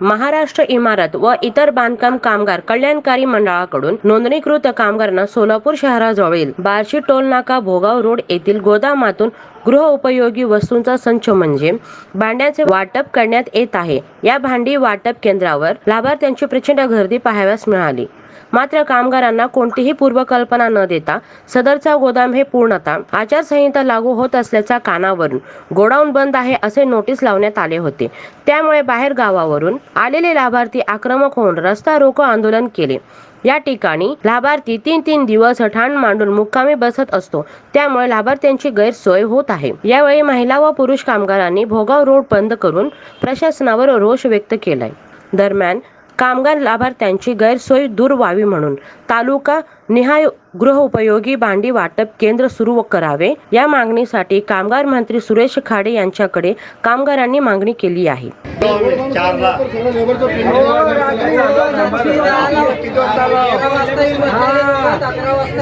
महाराष्ट्र इमारत व इतर बांधकाम कामगार कल्याणकारी मंडळाकडून नोंदणीकृत कामगारांना सोलापूर शहराजवळील बार्शी टोल नाका भोगाव रोड येथील गोदामातून गृहउपयोगी वस्तूंचा संच म्हणजे भांड्याचे वाटप करण्यात येत आहे. या भांडी वाटप केंद्रावर लाभार्थ्यांची प्रचंड गर्दी पाहाव्यास मिळाली. मात्र कामगारांना कोणतीही पूर्वकल्पना न देता सदरचा गोदाम हे पूर्णतः आचारसंहिता लागू होत असल्याच्या कानावरून गोडाऊन बंद आहे असे नोटीस लावण्यात आले होते. त्यामुळे बाहेर गावावरून आलेले लाभार्थी आक्रमक होऊन रस्ता रोको आंदोलन केले. या ठिकाणी लाभार्थी तीन तीन दिवस ठाण मांडून मुक्कामी बसत असतो. त्यामुळे लाभार्थ्यांची गैरसोय होत आहे. यावेळी महिला व पुरुष कामगारांनी भोगाव रोड बंद करून प्रशासनावर रोष व्यक्त केलाय. दरम्यान कामगार लाभार्थ्यांची गैरसोय दूर व्हावी म्हणून. तालुका निहाय गृहउपयोगी भांडी वाटप केंद्र सुरू करावे. या मागणीसाठी कामगार मंत्री सुरेश खाडे यांच्याकडे कामगारांनी मागणी केली आहे.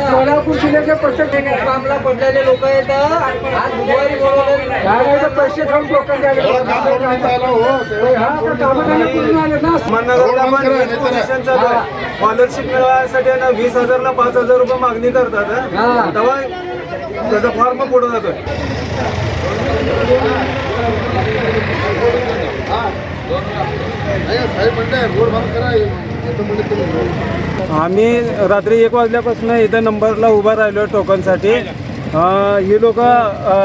सोलापूर जिल्ह्याचे प्रत्येक कामला पडलेले लोक येतात हा स्कॉलरशिप मिळवण्यासाठी वीस हजारला पाच हजार रुपये मागणी करतात. तेव्हा त्याचा फॉर्म पुढे तुम्ही आम्ही रात्री एक वाजल्यापासून इथं नंबरला उभा राहिलो टोकनसाठी. अं, ही लोक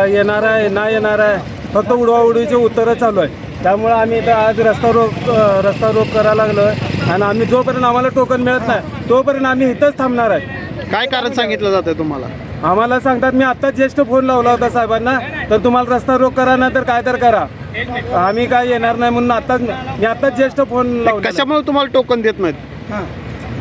येणार आहे ना येणार आहे फक्त उडवाउडवीचे उत्तरं चालू आहे त्यामुळे आम्ही इथं आज रस्ता रोक रस्ता रोक करायला लागलो आणि आम्ही जोपर्यंत आम्हाला टोकन मिळत नाही तोपर्यंत आम्ही इथंच थांबणार आहे. काय कारण सांगितलं जातं तुम्हाला? आम्हाला सांगतात मी आत्ताच ज्येष्ठ फोन लावला होता साहेबांना तर तुम्हाला रस्ता रोक करा ना तर काय तर करा. आम्ही काय येणार नाही म्हणून आत्ताच मी आत्ताच ज्येष्ठ फोन लावला कशामुळे तुम्हाला टोकन देत नाहीत?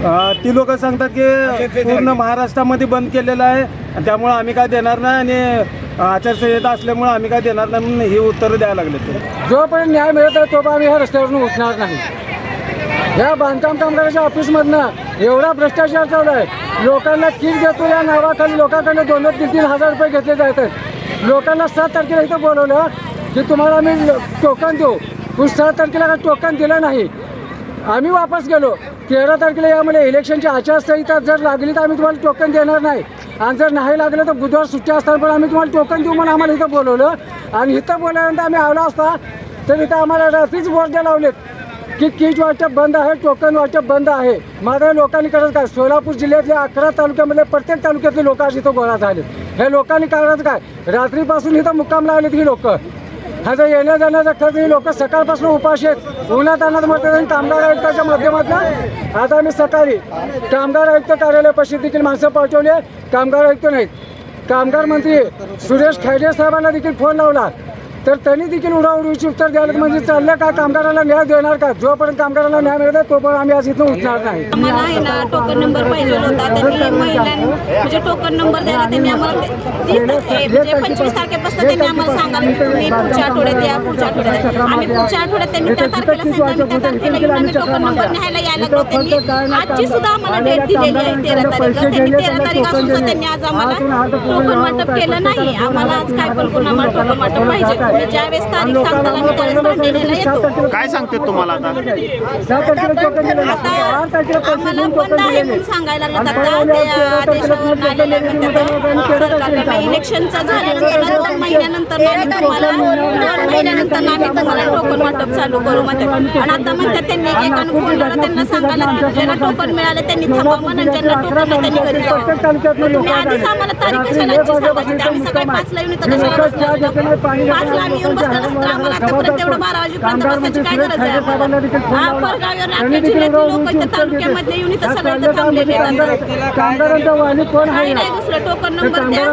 अ, ती लोक सांगतात की पूर्ण महाराष्ट्रामध्ये बंद केलेलं आहे आणि त्यामुळे आम्ही काय देणार नाही आणि आचारसंहिता असल्यामुळे आम्ही काय देणार नाही म्हणून ही उत्तरं द्यायला लागले ते. जोपर्यंत न्याय मिळत आहे तोपर्यंत आम्ही ह्या रस्त्यावरून उठणार नाही. या बांधकाम कामगाराच्या ऑफिसमधनं एवढा भ्रष्टाचार चालू आहे. लोकांना किट देतो या नावाखाली लोकांकडे दोन दोन तीन तीन हजार रुपये घेतले जात आहेत लोकांना सात तारखेला इथं बोलवलं की तुम्हाला आम्ही टोकन देऊ. पण सात तारखेला काय टोकन दिलं नाही. आम्ही वापस गेलो. तेरा तारखेला यामध्ये इलेक्शनची आचारसंहिता जर लागली तर आम्ही तुम्हाला टोकन देणार नाही. आणि जर नाही लागलं तर बुधवार सुट्टी असताना पण आम्ही तुम्हाला टोकन देऊ म्हणून आम्हाला इथं बोलवलं. आणि इथं बोलल्यानंतर आम्ही आलो असता तर इथं आम्हाला रात्रीच बोर्ड लावलेत की किट वाटप बंद आहे टोकन वाटप बंद आहे. माझ्या लोकांनी करत काय? सोलापूर जिल्ह्यातल्या अकरा तालुक्यामध्ये प्रत्येक तालुक्यातले लोक आज इथं गोळा झाले हे लोकांनी करायचं काय? रात्रीपासून इथं मुक्काम लावलेत ही लोक. ह्याचा येण्या जाण्याचा खर्च ही लोक सकाळपासून उपाशी आहेत. उन्हात आणत मतदान कामगार आयुक्ताच्या माध्यमातून आता आम्ही सकाळी कामगार आयुक्त कार्यालयापाशी देखील माणसं पाठवली कामगार आयुक्त नाहीत. कामगार मंत्री सुरेश खैरे साहेबांना देखील फोन लावला. तर त्यांनी देखील उडाउडीची उत्तर द्यायला म्हणजे चाललं का कामगाराला न्याय देणार का? जोपर्यंत कामगाराला न्याय मिळत तोपर्यंत आम्ही आज इथून उठणार नाही. आम्हाला आहे ना टोकन नंबर पाहिजे होता. त्यांनी महिलां म्हणजे टोकन नंबर द्यायला त्यांनी आम्हाला तीस तारखे म्हणजे पंचवीस तारखेपासून त्यांनी आम्हाला सांगाल तुम्ही पुढच्या आठवड्यात या पुढच्या आठवड्यात या. आम्ही पुढच्या आठवड्यात त्यांनी त्या तारखेला सांगितलं आम्ही त्या तारखेला येऊन आम्ही टोकन नंबर न्यायला यायला लागलो. त्यांनी आजची सुद्धा आम्हाला डेट दिलेली आहे तेरा तारीख. त्यांनी तेरा तारीख असून सुद्धा त्यांनी आज आम्हाला टोकन वाटप केलं नाही. आम्हाला आज काय पण करून आम्हाला टोकन वाटप पाहिजे? ज्यावेळेस तारीख त्यावेळेस न्यायला येतो. काय सांगते तुम्हाला आता? आम्हाला बंद आहे म्हणून सांगायला लागलं आता ते तेरा आदेशावरून आलेलं आहे. टोकन सरकारकडनं इलेक्शनचं झाल्यानंतर दोन महिन्यानंतर आम्ही तुम्हाला दोन महिन्यानंतर आम्ही तुम्हाला टोकन वाटप चालू करू म्हणतात. आणि आता म्हणतात त्यांनी एकानं फोन लावला त्यांना सांगायला ज्यांना टोकन मिळालं त्यांनी थांबा म्हणून ज्यांना टोकन नाही त्यांनी घरी जावं. प्रत्येक तालुक्यातले मग लोक तुम्ही आधीच आम्हाला तारीख कशाला याची सांगायची आम्ही सकाळी पाचला येऊन इथं कशाला पाचला आम्ही येऊन बसलो असतो. आम्हाला आतापर्यंत एवढं बारा वाजेपर्यंत बसायची काय गरज आहे आम्हाला? हा परगावीवर आपल्या जिल्ह्यातले लोक इथं तालुक्यामध्ये येऊन इथं सगळे इथं थांबलेले आहेत कामगारांचा वाणी कोण काही आहे? नाही दुसरं टोकन नंबर द्या.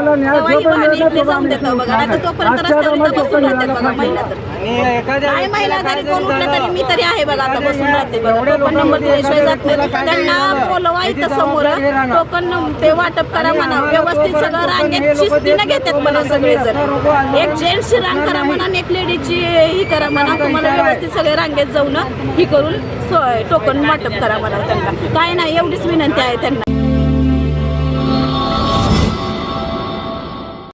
ही वाहने जाऊन देतो बघा. आता तोपर्यंत रस्त्यावर इथं बसून बघा महिला तर काय महिला कोण उठलं तरी मी तरी आहे बघा आता बसून राहते बघा. टोकन नंबर दिल्याशिवाय जात नाही. त्यांना बोलवा इथं समोर टोकन ते वाटप करा म्हणा व्यवस्थित सगळं रांगेत शिस्तीनं घेतात म्हणा. सगळेजण एक जेंट्सची रांग करा करा म्हणा एक लेडीजची ही करा म्हणा तुम्हाला व्यवस्थित सगळे रांगेत जाऊन ही करून सोय टोकन वाटप करा म्हणा त्यांना. काय नाही एवढीच विनंती आहे त्यांना.